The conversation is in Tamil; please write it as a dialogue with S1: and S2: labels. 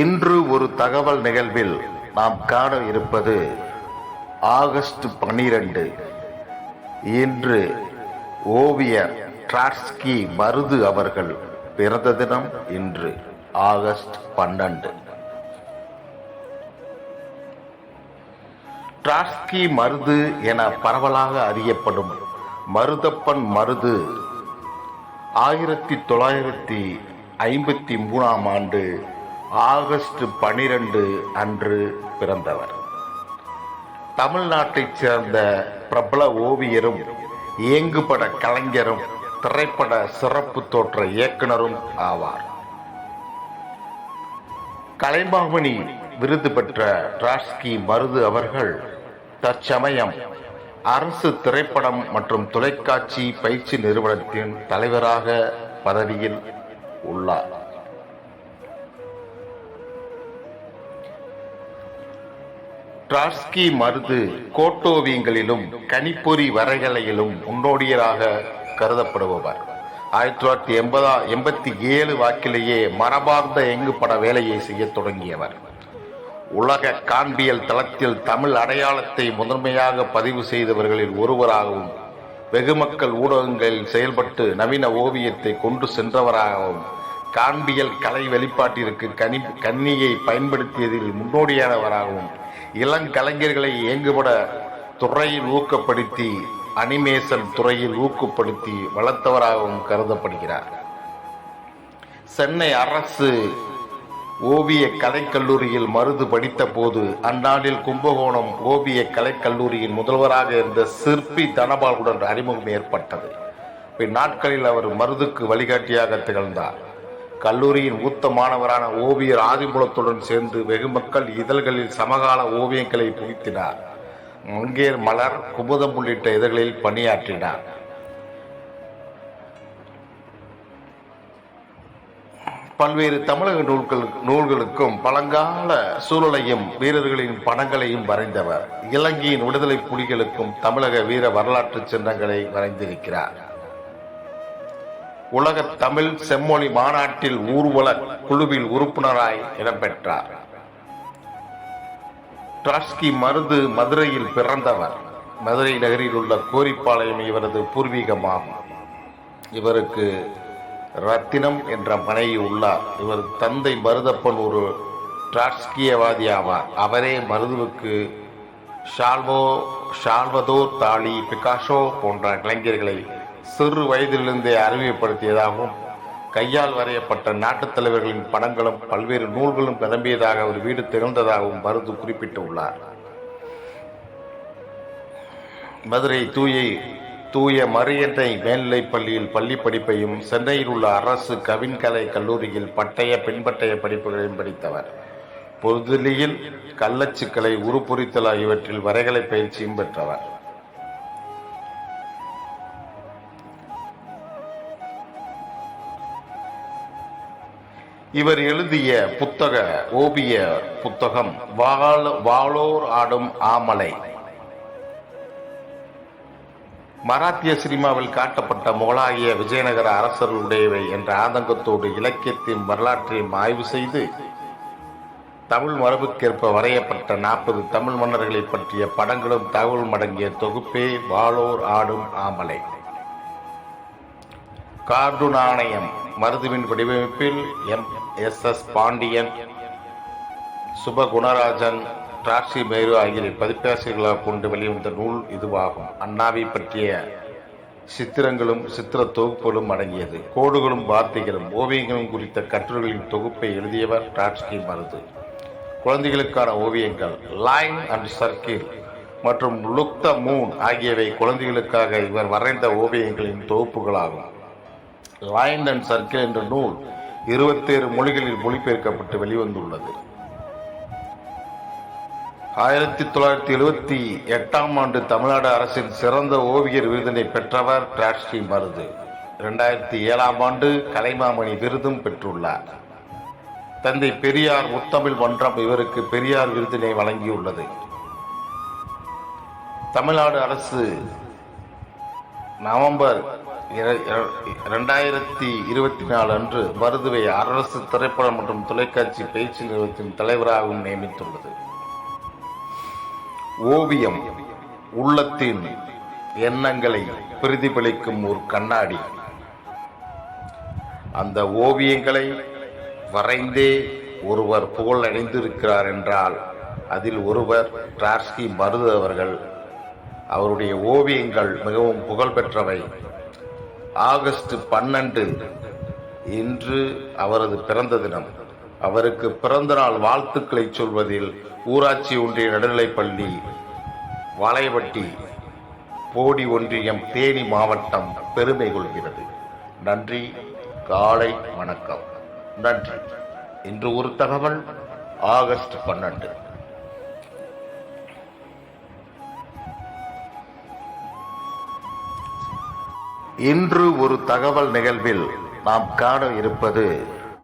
S1: இன்று ஒரு தகவல் நிகழ்வில் நாம் காண இருப்பது ஆகஸ்ட் பனிரெண்டு. இன்று ஓவியர் டிராஸ்கி மருது அவர்கள் பிறந்த தினம் இன்று ஆகஸ்ட் பன்னெண்டு. ட்ராட்ஸ்கி மருது என பரவலாக அறியப்படும் மருதப்பன் மருது ஆயிரத்தி தொள்ளாயிரத்தி ஐம்பத்தி மூணாம் ஆண்டு ஆகஸ்ட் பனிரெண்டு அன்று பிறந்தவர். தமிழ்நாட்டைச் சேர்ந்த பிரபல ஓவியரும் இயங்குபட கலைஞரும் திரைப்பட சிறப்பு தோற்ற இயக்குனரும் ஆவார். கலைமாமணி விருது பெற்ற ட்ராட்ஸ்கி மருது அவர்கள் தற்சமயம் அரசு திரைப்படம் மற்றும் தொலைக்காட்சி பயிற்சி நிறுவனத்தின் தலைவராக பதவியில் உள்ளார். டிராஸ்கி மருது கோட்டோவியங்களிலும் கணிப்பொறி வரைகலையிலும் முன்னோடியராக கருதப்படுபவர். ஆயிரத்தி தொள்ளாயிரத்தி எண்பதா எண்பத்தி ஏழு வாக்கிலேயே மரபார்ந்த எங்கு பட வேலையை செய்ய தொடங்கியவர். உலக காண்பியல் தளத்தில் தமிழ் அடையாளத்தை முதன்மையாக பதிவு செய்தவர்களில் ஒருவராகவும் வெகுமக்கள் ஊடகங்களில் செயல்பட்டு நவீன ஓவியத்தை கொண்டு சென்றவராகவும் காண்பியல் கலை வெளிப்பாட்டிற்கு கனி கன்னியை பயன்படுத்தியதில் முன்னோடியானவராகவும் இளங்கலைஞர்களை இயங்குபட துறையில் ஊக்கப்படுத்தி அனிமேஷன் துறையில் ஊக்கப்படுத்தி வளர்த்தவராகவும் கருதப்படுகிறார். சென்னை அரசு ஓவிய கலைக்கல்லூரியில் மருது படித்த போது அந்நாளில் கும்பகோணம் ஓவிய கலைக்கல்லூரியின் முதல்வராக இருந்த சிற்பி தனபாலுடன் அறிமுகம் ஏற்பட்டது. பின் நாட்களில் அவர் மருதுக்கு வழிகாட்டியாக திகழ்ந்தார். கல்லூரியின் மூத்த மாணவரான ஓவியர் ஆதிமூலத்துடன் சேர்ந்து வெகுமக்கள் இதழ்களில் சமகால ஓவியங்களை புகுத்தினார். மங்கேர் மலர் குமுதம் உள்ளிட்ட இதழ்களில் பணியாற்றினார். பல்வேறு தமிழக நூல்கள் நூல்களுக்கும் பழங்கால சூழலையும் வீரர்களின் படங்களையும் வரைந்தவர். இலங்கையின் விடுதலை புலிகளுக்கும் தமிழக வீர வரலாற்று சின்னங்களை வரைந்திருக்கிறார். உலக தமிழ் செம்மொழி மாநாட்டில் ஊர்வல குழுவில் உறுப்பினராய் இடம்பெற்றார் டிராஸ்கி மருது மதுரையில் பிறந்தவர். மதுரை நகரில் உள்ள கோரிப்பாளையம் இவரது பூர்வீகமாகும். இவருக்கு ரத்தினம் என்ற மனைவி உள்ளார். இவர் தந்தை மருதப்பன் ஒரு ட்ராட்ஸ்கியவாதி ஆவார். அவரே மருதுவுக்கு ஷால்வோ ஷால்வதோர் தாலி பிகாஷோ போன்ற கலைஞர்களை சிறு வயதிலிருந்தே அறிமுகப்படுத்தியதாகவும் கையால் வரையப்பட்ட நாட்டுத் தலைவர்களின் படங்களும் பல்வேறு நூல்களும் நிரம்பியதாக ஒரு வீடு திகழ்ந்ததாகவும் மருந்து குறிப்பிட்டுள்ளார். மதுரை தூய தூய மரியன்னை மேல்நிலைப் பள்ளியில் பள்ளி படிப்பையும் சென்னையில் உள்ள அரசு கவின்கலை கல்லூரியில் பட்டய பின்பட்டய படிப்புகளையும் படித்தவர். புதுதில்லியில் கள்ளச்சிக்கலை உருப்பொறித்தல் ஆகியவற்றில் வரைகலை பயிற்சியும் பெற்றவர். இவர் எழுதிய புத்தக ஓவிய புத்தகம் வாழ வாளோர் ஆடும் ஆமலை. மராத்திய சினிமாவில் காட்டப்பட்ட முகலாய விஜயநகர அரசர்களுடையவை என்ற ஆதங்கத்தோடு இலக்கியத்தின் வரலாற்றையும் ஆய்வு செய்து தமிழ் மரபுக்கேற்ப வரையப்பட்ட நாற்பது தமிழ் மன்னர்களை பற்றிய படங்களும் தகவலும் அடங்கிய தொகுப்பே வாளோர் ஆடும் ஆமலை. கார்டு நாணயம் மருதுவின் வடிவமைப்பில் எம். எஸ். எஸ். பாண்டியன் சுப குணராஜன் டிராட்சி மேரு ஆகிய பதிப்பாசிரியர்களாக கொண்டு வெளிவந்த நூல் இதுவாகும். அண்ணாவை பற்றிய சித்திரங்களும் சித்திர தொகுப்புகளும் அடங்கியது. கோடுகளும் வார்த்தைகளும் ஓவியங்களும் குறித்த கட்டுரைகளின் தொகுப்பை எழுதியவர் டாட்ஸ்கி மருது. குழந்தைகளுக்கான ஓவியங்கள் லைன் அண்ட் சர்க்கிள் மற்றும் லுக் த மூன் ஆகியவை குழந்தைகளுக்காக இவர் வரைந்த ஓவியங்களின் தொகுப்புகளாகும். லைன் அண்ட் சர்க்கிள் என்ற நூல் இருபத்தேழு மொழிகளில் மொழிபெயர்க்கப்பட்டு வெளிவந்துள்ளது. ஆயிரத்தி தொள்ளாயிரத்தி எழுபத்தி எட்டாம் ஆண்டு தமிழ்நாடு அரசின் சிறந்த ஓவியர் விருதினை பெற்றவர் டிராட்ஸ்கி மருது. இரண்டாயிரத்தி ஏழாம் ஆண்டு கலைமாமணி விருதும் பெற்றுள்ளார். தந்தை பெரியார் முத்தமிழ் மன்றம் இவருக்கு பெரியார் விருதினை வழங்கியுள்ளது. தமிழ்நாடு அரசு நவம்பர் இரண்டாயிரத்தி இருபத்தி நாலு அன்று மருதுவை அரசு திரைப்படம் மற்றும் தொலைக்காட்சி பயிற்சி நிறுவனத்தின் தலைவராகவும் நியமித்துள்ளது. ஓவியம் உள்ளத்தின் எண்ணங்களை பிரதிபலிக்கும் ஒரு கண்ணாடி. அந்த ஓவியங்களை வரைந்தே ஒருவர் புகழ் அடைந்திருக்கிறார் என்றால் அதில் ஒருவர் டார்ஸ்கி மருது அவர்கள். அவருடைய ஓவியங்கள் மிகவும் புகழ்பெற்றவை ஆகஸ்ட் பன்னெண்டு இன்று அவரது பிறந்த தினம். அவருக்கு பிறந்த நாள் வாழ்த்துக்களை சொல்வதில் ஊராட்சி ஒன்றிய நடுநிலைப்பள்ளி வளைவட்டி போடி ஒன்றியம் தேனி மாவட்டம் பெருமை கொள்கிறது. நன்றி காலை வணக்கம். நன்றி. இன்று ஒரு தகவல் ஆகஸ்ட் பன்னெண்டு. இன்று ஒரு தகவல் நிகழ்வில் நாம் காண இருப்பது